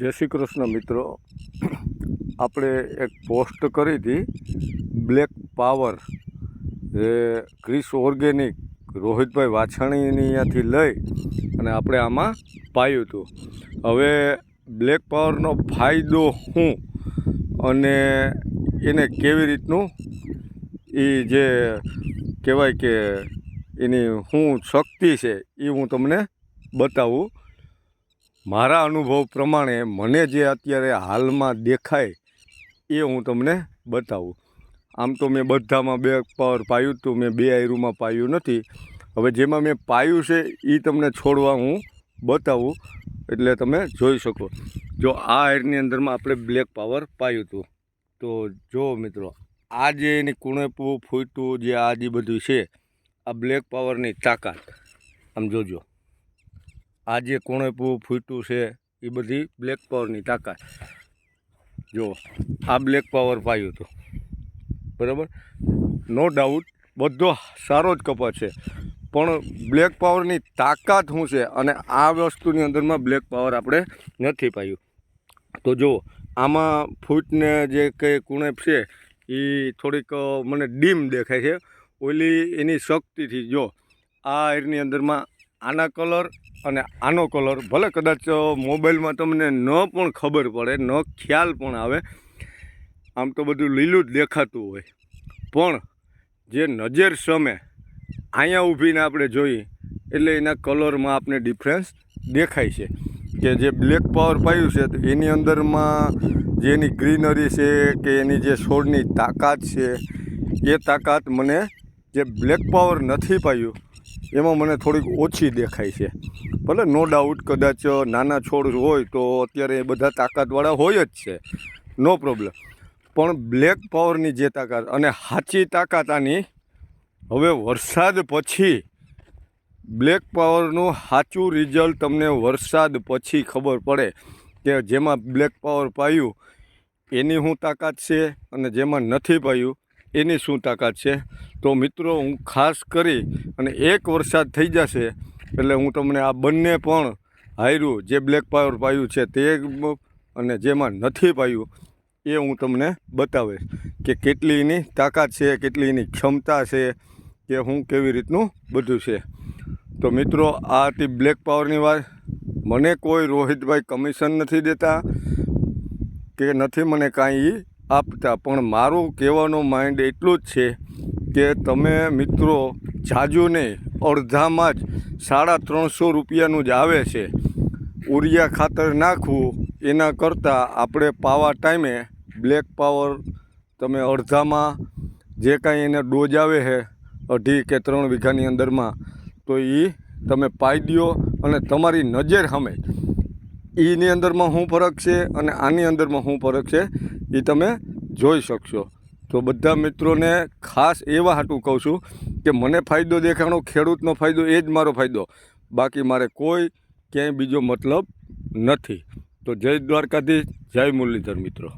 જય શ્રી કૃષ્ણ મિત્રો. આપણે એક પોસ્ટ કરી હતી, બ્લેક પાવર એ ક્રિસ ઓર્ગેનિક રોહિતભાઈ વાછાણીની અહીંયાથી લઈ અને આપણે આમાં પાયું હતું. હવે બ્લેક પાવરનો ફાયદો શું અને એને કેવી રીતનું, એ જે કહેવાય કે એની શું શક્તિ છે, એ હું તમને બતાવું. મારા અનુભવ પ્રમાણે મને જે અત્યારે હાલમાં દેખાય એ હું તમને બતાવું. આમ તો મેં બધામાં બે પાવર પાયું તો મેં બે આયરુમાં પાયું નથી. હવે જેમાં મેં પાયું છે એ તમને છોડવા હું બતાવું. એટલે તમે જોઈ શકો. જો આ આયરની અંદરમાં આપણે બ્લેક પાવર પાયું હતું. તો જો મિત્રો, આ જે એની કુણેપું, ફૂટું, જે આ જે બધું છે, આ બ્લેક પાવરની તાકાત, આમ જોજો. આ જે કોણેપું ફૂટ્યું છે એ બધી બ્લેક પાવરની તાકાત. જો, આ બ્લેક પાવર પાયું હતું. બરાબર? નો ડાઉટ બધો સારો જ કપાસ છે. પણ બ્લેક પાવરની તાકાત શું છે? અને આ વસ્તુની અંદરમાં બ્લેક પાવર આપણે નથી પાયું. તો જો આમાં ફૂટને જે કંઈ કુણેપ છે, એ થોડીક મને ડીમ દેખાય છે. ઓલી એની શક્તિથી જો, આ એરની અંદરમાં આના કલર અને આનો કલર ભલે કદાચ મોબાઈલમાં તમને ન પણ ખબર પડે, ન ખ્યાલ પણ આવે, આમ તો બધું લીલું જ દેખાતું હોય. પણ જે નજર સામે અહીંયા ઊભીને આપણે જોઈએ એટલે એના કલરમાં આપણે ડિફરન્સ દેખાય છે. કે જે બ્લેક પાવર પાયું છે, તો એની અંદરમાં જે એની ગ્રીનરી છે, કે એની જે છોડની તાકાત છે, એ તાકાત મને જે બ્લેક પાવર નથી પાયું એમાં મને થોડીક ઓછી દેખાય છે. ભલે નો ડાઉટ કદાચ નાના છોડ હોય તો અત્યારે એ બધા તાકાતવાળા હોય જ છે. નો પ્રોબ્લેમ પણ બ્લેક પાવરની જે તાકાત અને સાચી તાકાત આની, હવે વરસાદ પછી બ્લેક પાવરનું સાચું રિઝલ્ટ તમને વરસાદ પછી ખબર પડે કે જેમાં બ્લેક પાવર પાયું, એની શું તાકાત છે અને જેમાં નથી પાયું એની શું તાકાત છે? તો મિત્રો, હું ખાસ કરી અને એક વરસાદ થઈ જશે, એટલે હું તમને આ બંને પણ હાર્યું, જે બ્લેક પાવર પાયું છે તે અને જેમાં નથી પાયું, એ હું તમને બતાવીશ કે કેટલી એની તાકાત છે, કેટલી એની ક્ષમતા છે, કે હું કેવી રીતનું બધું છે. તો મિત્રો, આ હતી બ્લેક પાવરની વાત. મને કોઈ રોહિતભાઈ કમિશન નથી દેતા, કે નથી મને કાંઈ આપતા. પણ મારું કહેવાનો માઇન્ડ એટલું જ છે કે તમે મિત્રો જાજો નહીં અડધામાં જ સાડા ત્રણસો રૂપિયાનું જ આવે છે. ઉરિયા ખાતર નાખવું એના કરતાં આપણે પાવા ટાઈમે બ્લેક પાવર તમે અડધામાં જે કાંઈ એને ડોઝ આવે છે, અઢી કે ત્રણ વીઘાની અંદરમાં, તો એ તમે પાઈ દો અને તમારી નજર સામે. એની અંદરમાં શું ફરક છે અને આની અંદરમાં શું ફરક છે? એ તમે જોઈ શકશો. તો બધા મિત્રોને ખાસ એવા હાટું કહું છું કે મને ફાયદો દેખાણો, ખેડૂતનો ફાયદો એ જ મારો ફાયદો. બાકી મારે કોઈ ક્યાંય બીજો મતલબ નથી. તો જય દ્વારકાધીશ, જય મુરલીધર મિત્રો.